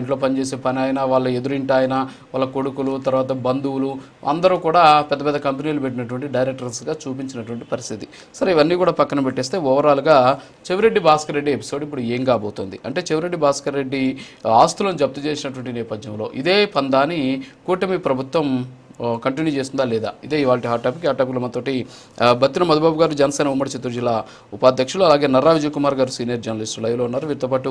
ఇంట్లో పనిచేసే పని అయినా వాళ్ళ ఎదురింటి ఆయన వాళ్ళ కొడుకులు తర్వాత బంధువులు అందరూ కూడా పెద్ద పెద్ద కంపెనీలు పెట్టినటువంటి డైరెక్టర్స్గా చూపించినటువంటి పరిస్థితి. సరే ఇవన్నీ కూడా పక్కన పెట్టేస్తే ఓవరాల్గా చెవిరెడ్డి భాస్కర్ రెడ్డి ఎపిసోడ్ ఇప్పుడు ఏం కాబోతుంది? అంటే చెవిరెడ్డి భాస్కర్ రెడ్డి ఆస్తులను జప్తు చేసినటువంటి నేపథ్యంలో ఇదే పందాని కూటమి ప్రభుత్వం కంటిన్యూ చేస్తుందా లేదా? ఇదే ఇవాళ హాట్ టాపిక్ ఆ టాపిక్లో మనతోటి బత్తిన మధుబాబు గారు జనసేన ఉమ్మడి చిత్తూరు జిల్లా ఉపాధ్యక్షులు అలాగే నర్రా విజయ్ కుమార్ గారు సీనియర్ జర్నలిస్టు లైవ్లో ఉన్నారు. వీరితో పాటు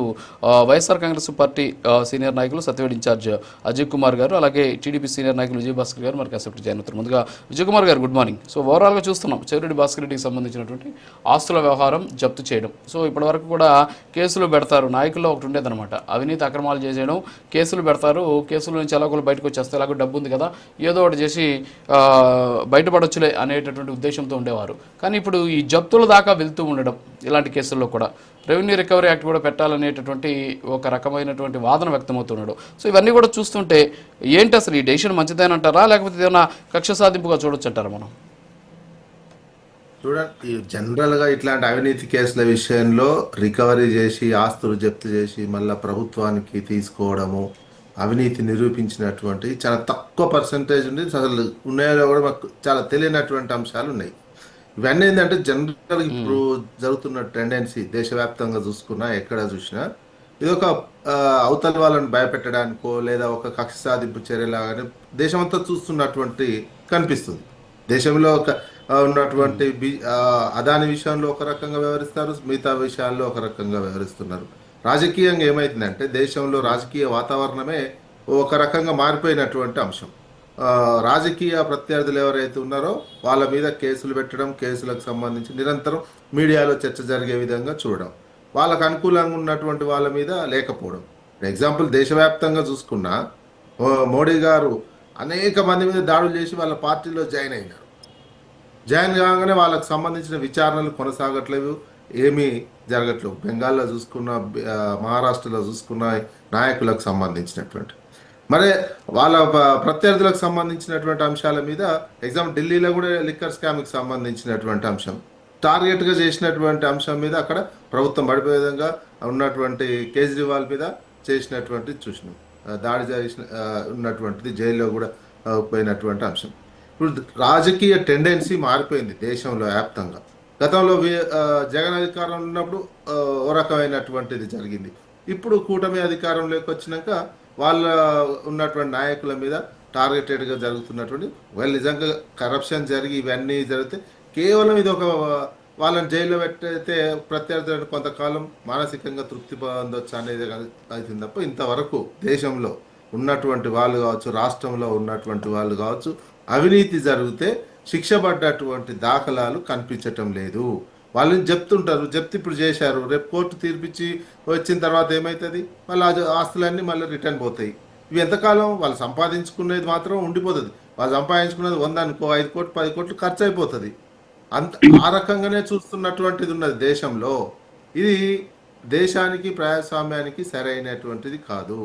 వైఎస్ఆర్ కాంగ్రెస్ పార్టీ సీనియర్ నాయకులు సత్యవేడ్ ఇన్ఛార్జ్ అజయ్ కుమార్ గారు అలాగే టీడీపీ సీనియర్ నాయకులు విజయ్ భాస్కర్ గారు మరి కాసేపు జాయిన్ అవుతారు. ముందుగా విజయ్ కుమార్ గారు గుడ్ మార్నింగ్ సో ఓవరాల్గా చూస్తున్నాం చెవిరెడ్డి భాస్కర్ రెడ్డికి సంబంధించినటువంటి ఆస్తుల వ్యవహారం జప్తు చేయడం. సో ఇప్పటి వరకు కూడా కేసులు పెడతారు. నాయకుల్లో ఒకటి ఉండేదన్నమాట. అవినీతి అక్రమాలు చేసేయడం కేసులు పెడతారు. కేసుల నుంచి ఎలాగో బయటకు వచ్చేస్తే ఎలాగో డబ్బు ఉంది కదా ఏదో ఏర్పాటు చేసి ఆ, బయటపడొచ్చులే అనేటటువంటి ఉద్దేశంతో ఉండేవారు. కానీ ఇప్పుడు ఈ జప్తుల దాకా వెళ్తూ ఉండడం ఇలాంటి కేసుల్లో కూడా రెవెన్యూ రికవరీ యాక్ట్ కూడా పెట్టాలనేటటువంటి ఒక రకమైనటువంటి వాదన వ్యక్తమవుతున్నాడు. సో ఇవన్నీ కూడా చూస్తుంటే ఏంటి అసలు ఈ డెసిషన్ మంచిదేనంటారా? లేకపోతే ఏదైనా కక్ష సాధింపుగా చూడొచ్చు అంటారా మనం చూడండి జనరల్గా ఇట్లాంటి అవినీతి కేసుల విషయంలో రికవరీ చేసి ఆస్తులు జప్తు చేసి మళ్ళీ ప్రభుత్వానికి తీసుకోవడము అవినీతి నిరూపించినటువంటి చాలా తక్కువ పర్సంటేజ్ ఉంది. అసలు ఉన్నాయో కూడా మాకు చాలా తెలియనటువంటి అంశాలు ఉన్నాయి. ఇవన్నీ ఏంటంటే జనరల్ ఇప్పుడు జరుగుతున్న టెండెన్సీ దేశవ్యాప్తంగా చూసుకున్నా ఎక్కడ చూసినా ఇది ఒక అవతల వాళ్ళని భయపెట్టడానికో లేదా ఒక కక్ష సాధింపు చర్యలాగానే దేశమంతా చూస్తున్నటువంటి కనిపిస్తుంది. దేశంలో ఒక ఉన్నటువంటి బి- అదాని విషయంలో ఒక రకంగా వ్యవహరిస్తారు మిగతా విషయాల్లో ఒక రకంగా వ్యవహరిస్తున్నారు. రాజకీయంగా ఏమైతుందంటే దేశంలో రాజకీయ వాతావరణమే ఒక రకంగా మారిపోయినటువంటి అంశం. రాజకీయ ప్రత్యర్థులు ఎవరైతే ఉన్నారో వాళ్ళ మీద కేసులు పెట్టడం కేసులకు సంబంధించి నిరంతరం మీడియాలో చర్చ జరిగే విధంగా చూడడం వాళ్ళకు అనుకూలంగా ఉన్నటువంటి వాళ్ళ మీద లేకపోవడం. ఎగ్జాంపుల్ దేశవ్యాప్తంగా చూసుకున్నా మోడీ గారు అనేక మంది మీద దాడులు చేసి వాళ్ళ పార్టీలో జాయిన్ అయినారు. జాయిన్ కాగానే వాళ్ళకు సంబంధించిన విచారణలు కొనసాగట్లేవు. ఏమీ జరగట్లేవు బెంగాల్లో చూసుకున్న మహారాష్ట్రలో చూసుకున్న నాయకులకు సంబంధించినటువంటి. మరి వాళ్ళ ప్రత్యర్థులకు సంబంధించినటువంటి అంశాల మీద ఎగ్జామ్ ఢిల్లీలో కూడా లిక్కర్ స్కామ్కి సంబంధించినటువంటి అంశం. టార్గెట్గా చేసినటువంటి అంశం మీద అక్కడ ప్రభుత్వం పడిపోయే విధంగా ఉన్నటువంటి కేజ్రీవాల్ మీద చేసినటువంటి చూసినాం. దాడి చేసిన ఉన్నటువంటిది జైల్లో కూడా పోయినటువంటి అంశం. ఇప్పుడు రాజకీయ టెండెన్సీ మారిపోయింది దేశంలో వ్యాప్తంగా. గతంలో జగన్ అధికారంలో ఉన్నప్పుడు ఓ రకమైనటువంటిది జరిగింది. ఇప్పుడు కూటమి అధికారంలోకి వచ్చినాక వాళ్ళ ఉన్నటువంటి నాయకుల మీద టార్గెటెడ్గా జరుగుతున్నటువంటి వాళ్ళు నిజంగా కరప్షన్ జరిగి ఇవన్నీ జరిగితే కేవలం ఇది ఒక వాళ్ళని జైల్లో పెట్టయితే ప్రత్యర్థులను కొంతకాలం మానసికంగా తృప్తి పొందొచ్చు అనేది అవుతుంది తప్ప ఇంతవరకు దేశంలో ఉన్నటువంటి వాళ్ళు కావచ్చు రాష్ట్రంలో ఉన్నటువంటి వాళ్ళు కావచ్చు అవినీతి జరిగితే శిక్ష పడ్డటువంటి దాఖలాలు కనిపించటం లేదు. వాళ్ళని చెప్తుంటారు చెప్తే ఇప్పుడు చేశారు. రేపు కోర్టు తీర్పిచ్చి వచ్చిన తర్వాత ఏమవుతుంది మళ్ళీ ఆ ఆస్తులన్నీ మళ్ళీ రిటర్న్ పోతాయి. ఇవి ఎంతకాలం? వాళ్ళు సంపాదించుకునేది మాత్రం ఉండిపోతుంది. వాళ్ళు సంపాదించుకున్నది వంద అనుకో ఐదు కోట్లు పది కోట్లు ఖర్చు అయిపోతుంది అంత ఆ రకంగానే చూస్తున్నటువంటిది ఉన్నది దేశంలో. ఇది దేశానికి ప్రజాస్వామ్యానికి సరైనటువంటిది కాదు.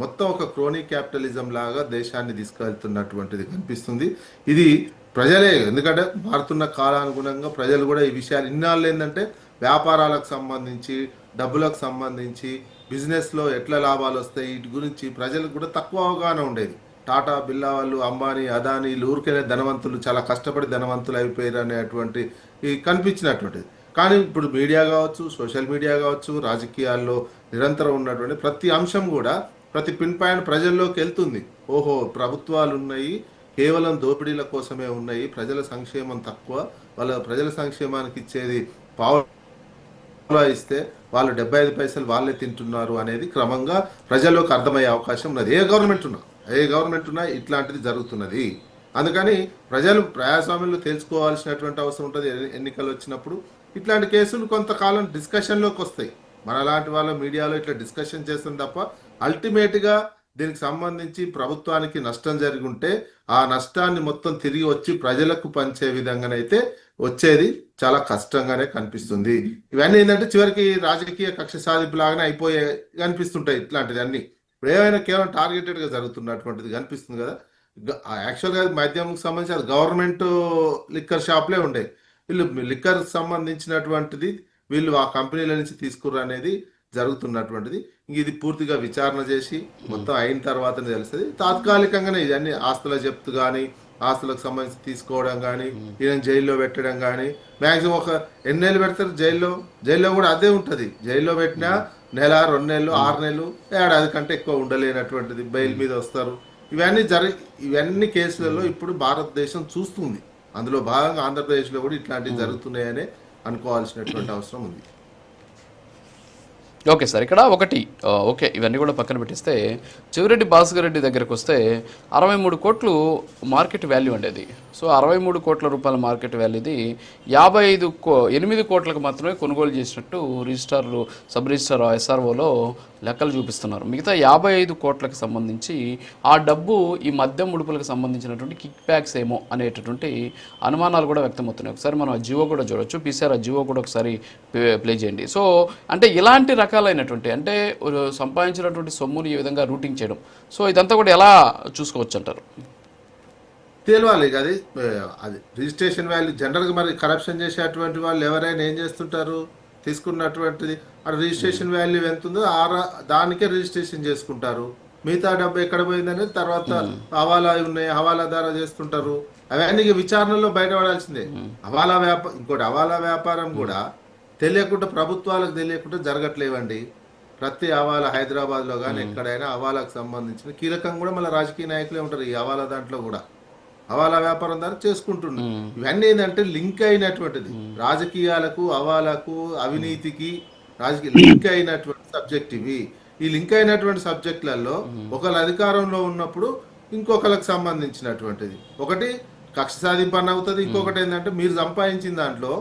మొత్తం ఒక క్రోనీ క్యాపిటలిజం లాగా దేశాన్ని తీసుకెళ్తున్నటువంటిది కనిపిస్తుంది. ఇది ప్రజలే ఎందుకంటే మారుతున్న కాలానుగుణంగా ప్రజలు కూడా ఈ విషయాలు ఇన్నాళ్ళు ఏంటంటే వ్యాపారాలకు సంబంధించి డబ్బులకు సంబంధించి బిజినెస్లో ఎట్లా లాభాలు వస్తాయి వీటి గురించి ప్రజలకు కూడా తక్కువ అవగాహన ఉండేది. టాటా బిర్లా వాళ్ళు అంబానీ అదానీలు ఊరికైనా ధనవంతులు చాలా కష్టపడి ధనవంతులు అయిపోయారు అనేటువంటి ఈ కనిపించినటువంటిది. కానీ ఇప్పుడు మీడియా కావచ్చు సోషల్ మీడియా కావచ్చు రాజకీయాల్లో నిరంతరం ఉన్నటువంటి ప్రతి అంశం కూడా ప్రతి పిన్ పాయింట్ ప్రజల్లోకి వెళ్తుంది. ఓహో ప్రభుత్వాలు ఉన్నాయి కేవలం దోపిడీల కోసమే ఉన్నాయి ప్రజల సంక్షేమం తక్కువ. వాళ్ళ ప్రజల సంక్షేమానికి ఇచ్చేది పావులా ఇస్తే వాళ్ళు డెబ్బై ఐదు పైసలు వాళ్ళే తింటున్నారు అనేది క్రమంగా ప్రజల్లోకి అర్థమయ్యే అవకాశం ఉన్నది. ఏ గవర్నమెంట్ ఉన్నా ఏ గవర్నమెంట్ ఉన్నా ఇట్లాంటిది జరుగుతున్నది. అందుకని ప్రజలు ప్రజాస్వామ్యంలో తెలుసుకోవాల్సినటువంటి అవసరం ఉంటుంది. ఎన్నికలు వచ్చినప్పుడు ఇట్లాంటి కేసులు కొంతకాలం డిస్కషన్లోకి వస్తాయి. మన లాంటి వాళ్ళ మీడియాలో ఇట్లా డిస్కషన్ చేస్తాం తప్ప అల్టిమేట్గా దీనికి సంబంధించి ప్రభుత్వానికి నష్టం జరిగి ఉంటే ఆ నష్టాన్ని మొత్తం తిరిగి వచ్చి ప్రజలకు పంచే విధంగానైతే వచ్చేది చాలా కష్టంగానే కనిపిస్తుంది. ఇవన్నీ ఏంటంటే చివరికి రాజకీయ కక్ష సాధింపు లాగానే అయిపోయే కనిపిస్తుంటాయి ఇట్లాంటిది అన్ని. ఇప్పుడు ఏమైనా కేవలం టార్గెటెడ్గా జరుగుతున్నటువంటిది కనిపిస్తుంది కదా. యాక్చువల్గా మద్యంకి సంబంధించి అది గవర్నమెంట్ లిక్కర్ షాప్లే ఉండే. వీళ్ళు లిక్కర్ సంబంధించినటువంటిది వీళ్ళు ఆ కంపెనీల నుంచి తీసుకుర్రు అనేది జరుగుతున్నటువంటిది. ఇది పూర్తిగా విచారణ చేసి మొత్తం అయిన తర్వాతనే తెలుస్తుంది. తాత్కాలికంగానే ఇవన్నీ ఆస్తుల జప్తు కానీ ఆస్తులకు సంబంధించి తీసుకోవడం కానీ ఈయన జైల్లో పెట్టడం కానీ మాక్సిమం ఒక ఎన్నేళ్ళు పెడతారు జైల్లో? జైల్లో కూడా అదే ఉంటుంది. జైల్లో పెట్టినా నెల రెండు నెలలు ఆరు నెలలు ఏడాది కంటే ఎక్కువ ఉండలేనటువంటిది. బెయిల్ మీద వస్తారు. ఇవన్నీ జరి ఇవన్నీ కేసులలో ఇప్పుడు భారతదేశం చూస్తుంది. అందులో భాగంగా ఆంధ్రప్రదేశ్లో కూడా ఇట్లాంటివి జరుగుతున్నాయనే అనుకోవాల్సినటువంటి అవసరం ఉంది. ఓకే సార్ ఇక్కడ ఒకటి ఓకే ఇవన్నీ కూడా పక్కన పెట్టిస్తే చివరెడ్డి భాస్కర్ రెడ్డి దగ్గరకు వస్తే అరవై మూడు కోట్లు మార్కెట్ వాల్యూ ఉండేది సో అరవై మూడు కోట్ల రూపాయల మార్కెట్ వాల్యూది యాభై ఐదు కో ఎనిమిది కోట్లకు మాత్రమే కొనుగోలు చేసినట్టు రిజిస్టార్లు సబ్ రిజిస్టార్ ఎస్ఆర్ఓలో లెక్కలు చూపిస్తున్నారు. మిగతా యాభై ఐదు కోట్లకు సంబంధించి ఆ డబ్బు ఈ మద్యం ముడుపులకు సంబంధించినటువంటి కిక్ బ్యాక్స్ ఏమో అనేటటువంటి అనుమానాలు కూడా వ్యక్తమవుతున్నాయి. ఒకసారి మనం ఆ జియో కూడా చూడొచ్చు. పీసీఆర్ ఆ జియో కూడా ఒకసారి ప్లే- చేయండి. సో అంటే ఇలాంటి రకాలైనటువంటి అంటే సంపాదించినటువంటి సొమ్ముని ఈ విధంగా రూటింగ్ చేయడం. సో ఇదంతా కూడా ఎలా చూసుకోవచ్చు అంటారు? తెలియాలి ఇక అది అది రిజిస్ట్రేషన్ వాల్యూ జనరల్గా మరి కరప్షన్ చేసేటువంటి వాళ్ళు ఎవరైనా ఏం చేస్తుంటారు? తీసుకున్నటువంటిది ఆ రిజిస్ట్రేషన్ వాల్యూ ఎంత ఉందో ఆ దానికే రిజిస్ట్రేషన్ చేసుకుంటారు. మిగతా డబ్బు ఎక్కడ పోయిందనేది తర్వాత హవాలా ఉన్నాయి హవాలా ద్వారా చేస్తుంటారు. అవన్నీ విచారణలో బయటపడాల్సిందే. హవాలా వ్యాపారం ఇంకోటి హవాలా వ్యాపారం కూడా తెలియకుండా ప్రభుత్వాలకు తెలియకుండా జరగట్లేవండి. ప్రతి హవాలా హైదరాబాద్లో కానీ ఎక్కడైనా హవాలాకు సంబంధించిన కీలకంగా కూడా మళ్ళీ రాజకీయ నాయకులే ఉంటారు ఈ హవాలా దాంట్లో కూడా. హవాలా వ్యాపారం ద్వారా చేసుకుంటున్నారు ఇవన్నీ ఏంటంటే లింక్ అయినటువంటిది. రాజకీయాలకు హవాలకు అవినీతికి రాజకీయ లింక్ అయినటువంటి సబ్జెక్ట్ ఇవి. ఈ లింక్ అయినటువంటి సబ్జెక్టులలో ఒకళ్ళ అధికారంలో ఉన్నప్పుడు ఇంకొకరికి సంబంధించినటువంటిది. ఒకటి కక్ష సాధింపన్న అవుతుంది. ఇంకొకటి ఏంటంటే మీరు సంపాదించిన దాంట్లో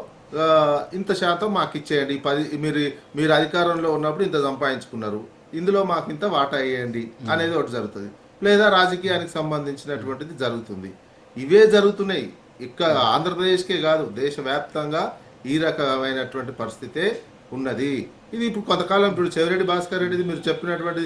ఇంత శాతం మాకు ఇచ్చేయండి. పది మీరు మీరు అధికారంలో ఉన్నప్పుడు ఇంత సంపాదించుకున్నారు. ఇందులో మాకు ఇంత వాటా వేయండి అనేది ఒకటి జరుగుతుంది. లేదా రాజకీయానికి సంబంధించినటువంటిది జరుగుతుంది. ఇవే జరుగుతున్నాయి. ఇక్కడ ఆంధ్రప్రదేశ్కే కాదు దేశవ్యాప్తంగా ఈ రకమైనటువంటి పరిస్థితే ఉన్నది. ఇది ఇప్పుడు కొంతకాలం ఇప్పుడు చెవిరెడ్డి భాస్కర్ రెడ్డిది మీరు చెప్పినటువంటి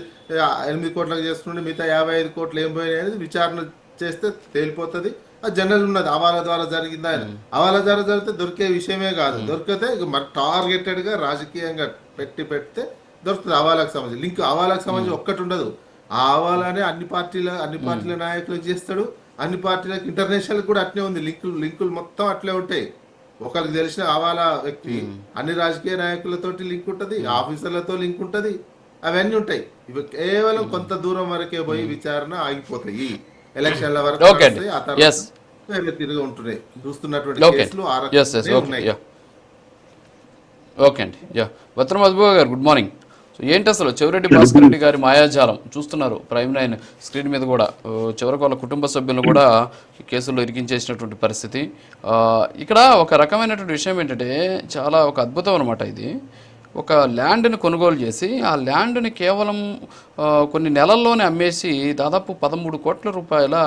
ఎనిమిది కోట్లకు చేస్తుండే మిగతా యాభై ఐదు కోట్లు ఏం పోయినాయి అనేది విచారణ చేస్తే తేలిపోతుంది. ఆ జనరల్ ఉన్నది. అవాల ద్వారా జరిగిందా? అని అవాల ద్వారా జరిగితే దొరికే విషయమే కాదు. దొరికితే మరి టార్గెటెడ్గా రాజకీయంగా పెట్టి పెడితే దొరుకుతుంది అవాలకు సంబంధించి. లింక్ అవాలకు సంబంధించి ఒక్కటి ఉండదు. ఆ అవాలానే అన్ని పార్టీల అన్ని పార్టీల నాయకులకు చేస్తాడు. అన్ని పార్టీలకు ఇంటర్నేషనల్ కూడా అట్లే ఉంది. లింకులు లింకులు మొత్తం అట్లే ఉంటాయి. ఒకరికి తెలిసిన అవాలా వ్యక్తి అన్ని రాజకీయ నాయకులతోటి లింక్ ఉంటది ఆఫీసర్లతో లింక్ ఉంటది. అవన్నీ ఉంటాయి. ఇవి కేవలం కొంత దూరం వరకే పోయి విచారణ ఆగిపోతాయి. ఎలక్షన్ల వరకు ఆ. తర్వాత వేరే తిరిగి ఉంటున్నాయి. చూస్తున్నటువంటి కేసులు ఆ ఓకే ఉన్నాయి. యా ఓకే అండి. యా వత్రం Madhubabu garu good morning so ఏంటి అసలు? చెవిరెడ్డి భాస్కర్ రెడ్డి గారి మాయాజాలం? చూస్తున్నారు ప్రైమ్ నైన్ స్క్రీన్ మీద కూడా. చివరికి వాళ్ళ కుటుంబ సభ్యులను కూడా కేసుల్లో ఇరికించేసినటువంటి పరిస్థితి. ఇక్కడ ఒక రకమైనటువంటి విషయం ఏంటంటే చాలా ఒక అద్భుతం అనమాట ఇది. ఒక ల్యాండ్ని కొనుగోలు చేసి ఆ ల్యాండ్ని కేవలం కొన్ని నెలల్లోనే అమ్మేసి దాదాపు పదమూడు కోట్ల రూపాయల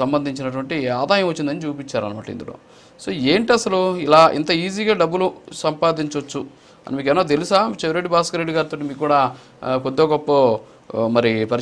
సంబంధించినటువంటి ఆదాయం వచ్చిందని చూపించారనమాట ఇందులో. సో ఏంటి అసలు? ఇలా ఇంత ఈజీగా డబ్బులు సంపాదించవచ్చు అని మీకు ఏమన్నా తెలుసా? చెవిరెడ్డి భాస్కర్ రెడ్డి గారితో మీకు కూడా కొద్ది గొప్ప మరి పరిచయం